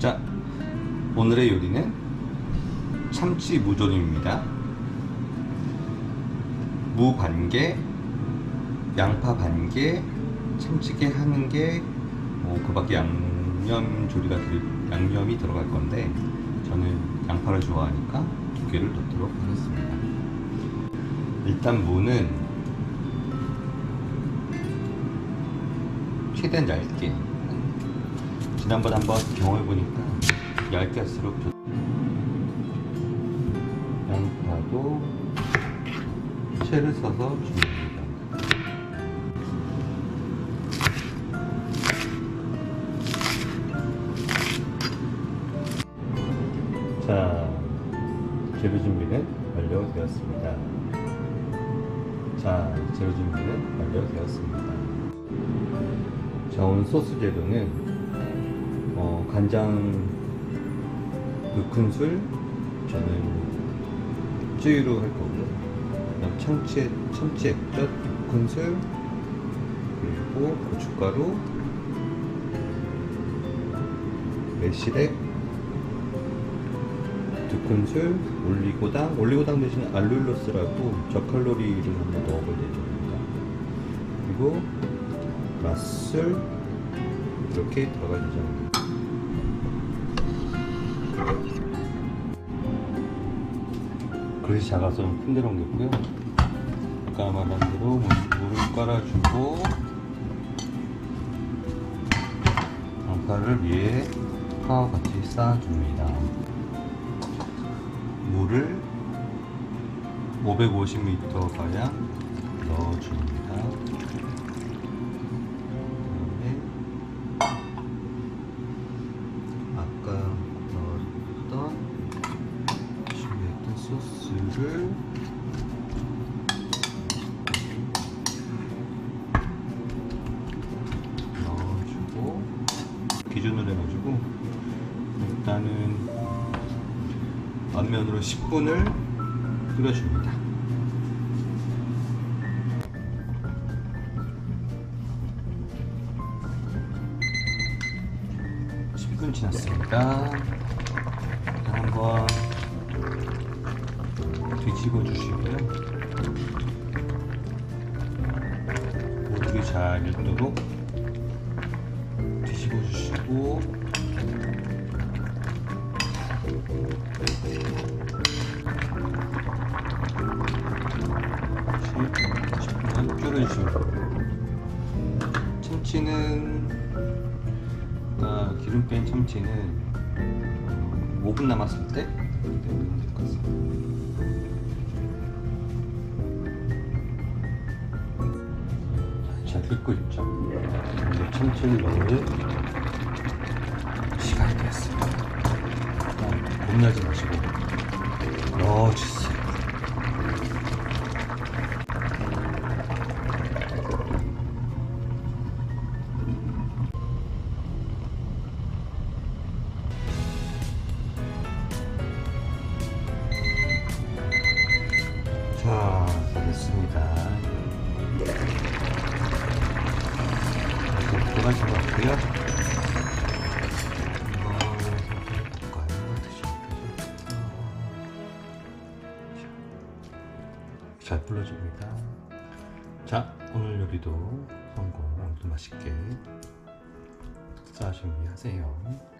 자, 오늘의 요리는 참치 무조림입니다. 무 반개, 양파 반개, 참치게 한 개, 뭐 그 밖에 양념 조리가 들, 양념이 들어갈 건데 저는 양파를 좋아하니까 두 개를 넣도록 하겠습니다. 일단 무는 최대한 얇게 지난번 한번 경험해 보니까 얇게 할수록 좋... 양파도 채를 써서 줍니다. 자, 재료 준비는 완료되었습니다. 자, 재료 준비는 완료되었습니다. 자, 오늘 소스 재료는 어, 간장 6큰술 저는 쯔유로 할 거고요. 그다음 참치 참치 액젓 6큰술 그리고 고춧가루 매실액 2큰술 올리고당 올리고당 대신 알룰로스라고 저칼로리를 한번 넣어볼 예정입니다. 그리고 맛술 이렇게 들어갈 예정입니다. 그릇이 작아서 좀 큰데 옮겼고요. 아까 말한 대로 물- 물을 깔아주고 양파를 위에 파와 같이 쌓아줍니다. 물을 550ml 가량 넣어줍니다. 소스를 넣어주고 기준으로 해가지고 일단은 앞면으로 10분을 끓여줍니다. 십분 지났습니다. 일단 한번 뒤집어 주시고요. 모두게 잘 익도록 뒤집어 주시고 한 줄여주시면 됩니다. 참치는 아까 기름 뺀 참치는 5분 남았을 때 잘 끓고 있죠? 이제 참치를 넣을 시간이 되었습니다. 일단 겁나지 마시고 넣어주세요. 자, 됐습니다. 이렇게 들어가신 것 같고요. 잘 불러줍니다. 자, 오늘 요리도 성공. 오늘도 맛있게 식사 준비하세요.